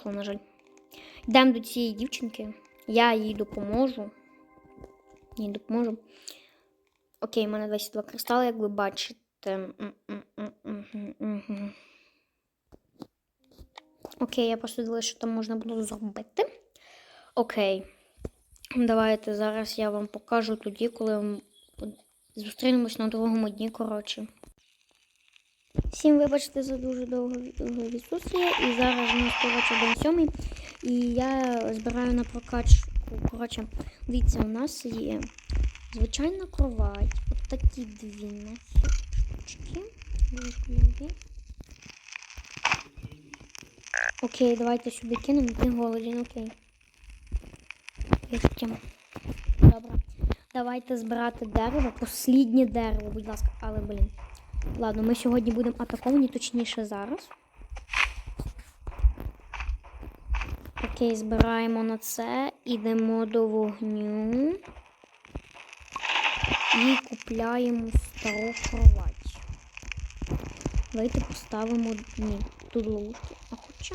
здохла, на жаль. Йдемо до цієї дівчинки. Я їй допоможу. Їй допоможу. Окей, в мене 22 кристали, як ви бачите. Окей, я просто дивилася, що там можна було зробити. Окей. Давайте зараз я вам покажу тоді, коли зустрінемось на другому дні, коротше. Всім вибачте за дуже довге відсутствие. І зараз у нас коротше день сьомий. І я збираю на прокачку. Коротше, дивіться, у нас є звичайна кровать. От такі дві носочки. Окей, давайте сюди кинемо. Ти голоден, окей. Вірте. Добре. Давайте збирати дерево. Посліднє дерево, будь ласка, але, блін. Ладно, ми сьогодні будемо атаковані, точніше зараз. Окей, збираємо на це, ідемо до вогню і купляємо стару кровать. Давайте поставимо ні, тут ловушки. А хоча.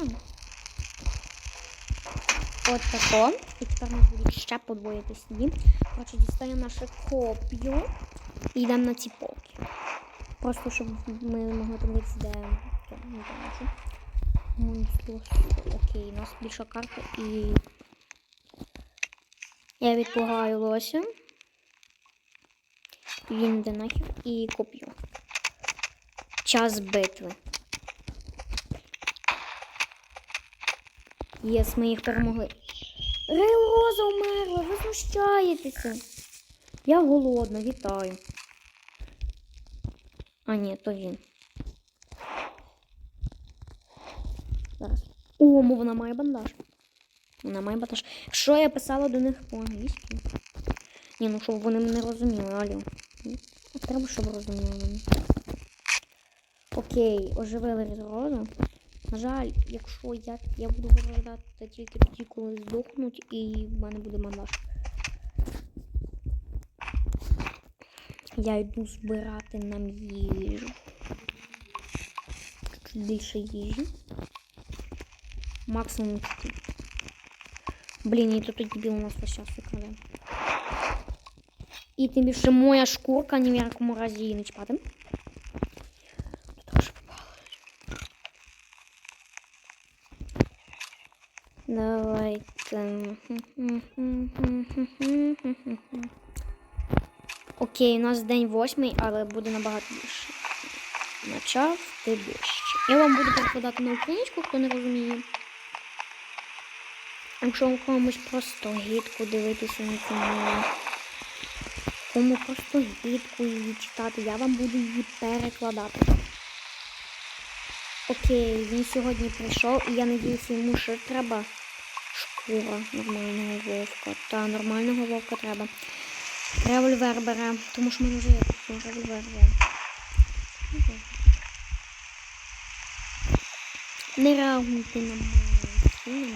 От тако. І тепер нас будуть ще подвоїти сніг. Коротше, дістаємо наше коп'ю і йдемо на ці полки. Просто щоб ми могли подивитися, де. Окей, у нас більша карта і. Я відпугаю лося. Він йде нахер і коп'ю. Час битви. Єс, ми їх перемогли. Рейл Роза умерла, ви знущаєтеся. Я голодна, вітаю. А, ні, то він. Зараз. О, вона має бандаж. Вона має бандаж. Що я писала до них по-англійськи? Ні, ну щоб вони мене розуміли, алло. Ну, Треба, щоб розуміли мене. Окей, оживили розроду. На жаль, якщо я, я буду виглядати тільки тоді, коли здохнуть, і в мене буде бандаж. Я йду збирати нам їжу. Чуть більше їжі. Максимум чуть. Блін, і тут дебіл у нас весь час викрадає. І тим більше моя шкурка ні в якому разі її не чіпати. Тут теж попало. Давайте. Окей, у нас день восьмий, але буде набагато більше. Почав ти дощ. Я вам буду перекладати на українську, хто не розуміє. Якщо комусь просто гідко дивитися на цьому. Кому просто гідко її читати, я вам буду її перекладати. Окей, він сьогодні прийшов і я надіюся, йому ще треба шкура нормального вовка. Та нормального вовка треба. Револьвер бере, тому що мене вже револьвер. є. Не реагуйте на мене.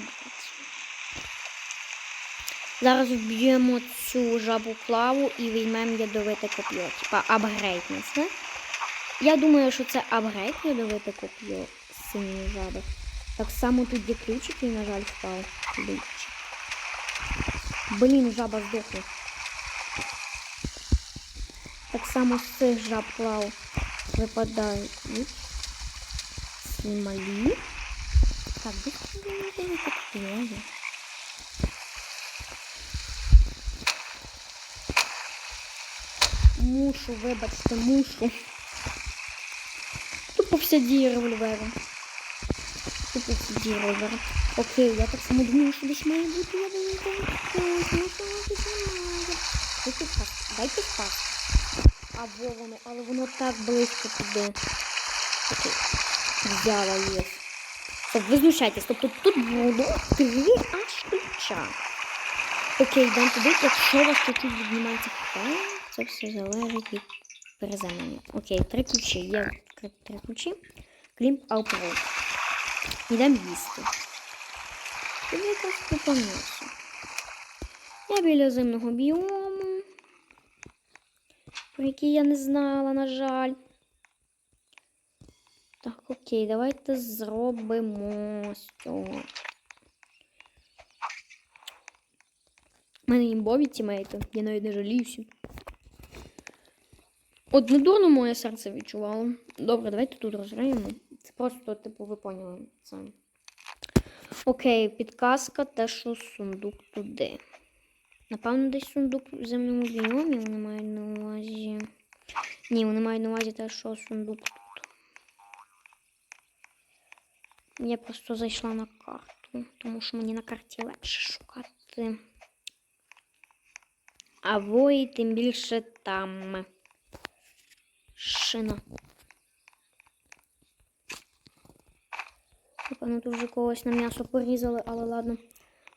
Зараз вб'ємо цю жабу клаву і візьмемо ядовите коп'є. Типа апгрейд не? Я думаю, що це апгрейд ядовите коп'є синьої жаби. Так само тут є ключик, на жаль, впав. Блін, жаба здохла. Так само з цих жаб клав випадають ці малі. Так, де це ядовите коп'є? Мушу, вибачте, мушу. Тупо вся діє револьвера. Тупо вся діє револьвера. Окей, я так само думаю, що десь має бути я думаю, Дайте спас, дайте спас. А во воно, але воно так близько туди. Взяла є. Ви знущайтесь. Тобто тут було три аж ключа. Окей, йдемо туди, якщо у вас чуть-чуть віднімається хп, це все залежить від перезаміння. Окей, три ключі. Є три ключі. Крім Алпро. Йдемо їсти. Тобі якось припомнився. Я біля зимного біому, про які я не знала, на жаль. Так, окей, давайте зробимо з цього. У мене імбові тімейти, я навіть не жаліюся. Однодурно моє серце відчувало. Добре, давайте тут розграємо. Це просто, типу, ви поняли це. Окей, підказка те, що сундук туди. Напевно, десь сундук в земному біомі вони мають на увазі. Ні, вони мають на увазі те, що сундук тут. Я просто зайшла на карту, тому що мені на карті легше шукати. А вої тим більше там. Шина. Напевно, тут вже когось на м'ясо порізали, але ладно.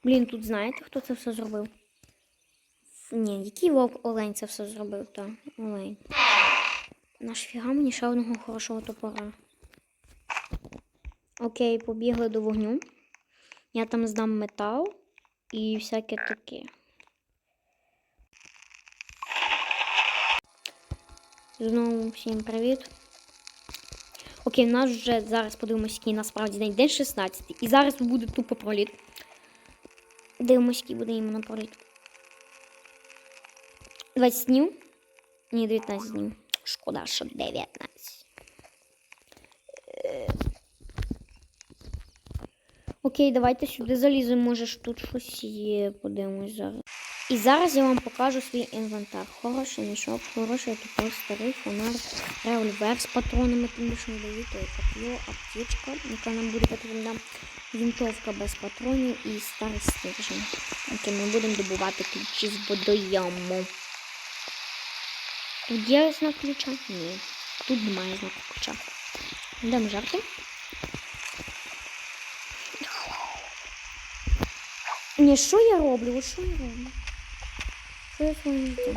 Блін, тут знаєте, хто це все зробив? Ні, який вовк олень це все зробив, та олень. Наш фіга мені ще одного хорошого топора. Окей, побігли до вогню. Я там здам метал і всяке таке. Знову всім привіт. Окей, у нас вже зараз подивимось, який насправді день. День 16. І зараз буде тупо проліт. Дивимось, який буде іменно проліт. 20 днів? Ні, 19 днів. Шкода, що 19. Е. Окей, давайте сюди заліземо. Може ж тут щось є. Подивимось зараз. І зараз я вам покажу свій інвентар. Хороший мішок, хороший тупий старий фонар, револьвер з патронами, тому що не дають коп'є, аптечка, яка нам буде потрібна, вінтовка без патронів і старий стержень. Окей, ми будемо добувати ключі з водойому. Тут є знак ключа? Ні. Тут немає знаку ключа. Йдемо жарти. Ні, що я роблю? Що я роблю? Що я своїм роблю?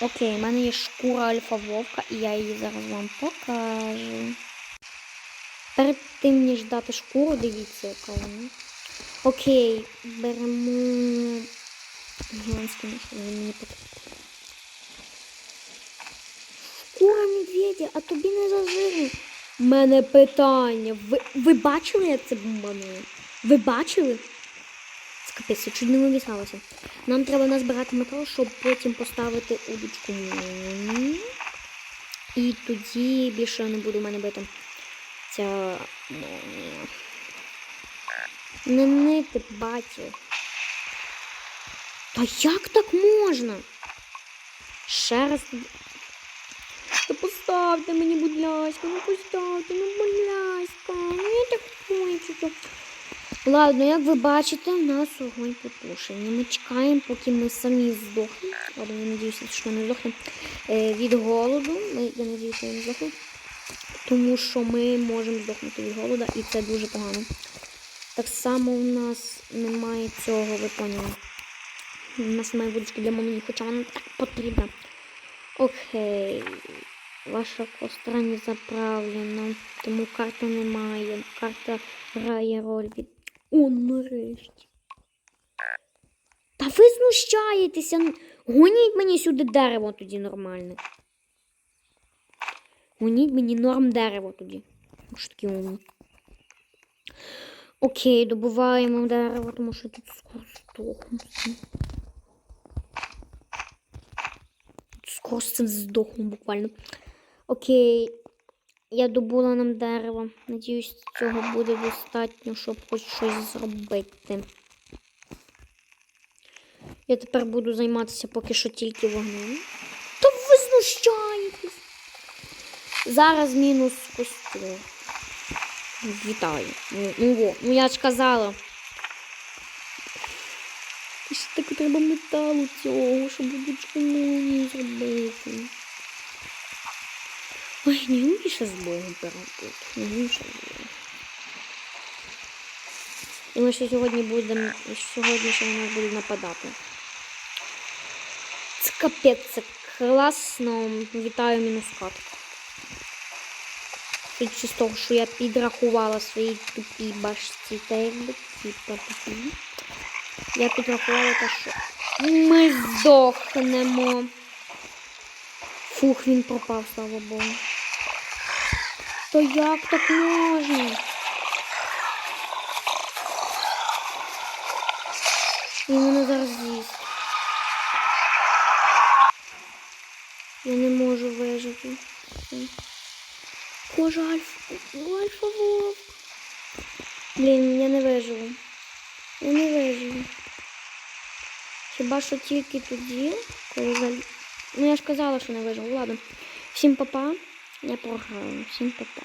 Окей, в мене є шкура альфа вовка, і я її зараз вам покажу. Перед тим, ніж дати шкуру, дивіться, яка вона. Окей, беремо. Гігантський мені потрібен. Медведя, а тобі не зажирно. Мене питання. Ви, ви бачили, як це бомбануло? Ви бачили? Це чуть не вивісалася. Нам треба назбирати метал, щоб потім поставити удочку. І тоді більше не буде в мене бити ця молнія. Не нити, батю. Та як так можна? Ще раз. Та поставте мені, будь ласка, ну поставте, ну будь ласка, ну так хочу. Ладно, як ви бачите, у нас огонь потушений. Ми чекаємо, поки ми самі здохнемо. Ладно, я надіюся, що ми не здохнемо е, від голоду. Я надіюся, я не здохну. Тому що ми можемо здохнути від голоду, і це дуже погано. Так само у нас немає цього, ви поняли. У нас немає водички для молоді, хоча вона так потрібна. Окей. Ваша костра не заправлена, тому карти немає. Карта грає роль від. О, нарешті. Та ви знущаєтеся. Гоніть мені сюди дерево тоді нормальне. Гоніть мені норм дерево тоді. Ж такі умні. Окей, добуваємо дерево, тому що тут скоро здохнеться. Скоро з цим здохну буквально. Окей. Я добула нам дерево. Надіюсь, цього буде достатньо, щоб хоч щось зробити. Я тепер буду займатися поки що тільки вогнем. Та ви знущаєтесь. Зараз мінус костюм. Вітаю. Ну, ну, ну я ж казала. І ще так треба металу цього, щоб будучку молнії зробити. Ой, не вмієш з Богом перебути. Не Богом. І ми ще сьогодні будемо, сьогодні ще на нас будуть нападати. Це капець, це класно. Вітаю мінус. Судячи з того, я підрахувала свої тупі башці та якби типа тупі. Я підрахувала те, що ми здохнемо. Фух, він пропав, слава Богу. То як так можна? Він мене зараз з'їсть. Я не можу вижити. Боже, альфа, альфа вовк. Блін, я не виживу. Я не виживу. Хіба що тільки тоді, коли. Ну я ж казала, що не виживу. Ладно. Всім папа. Я програю. Всім папа.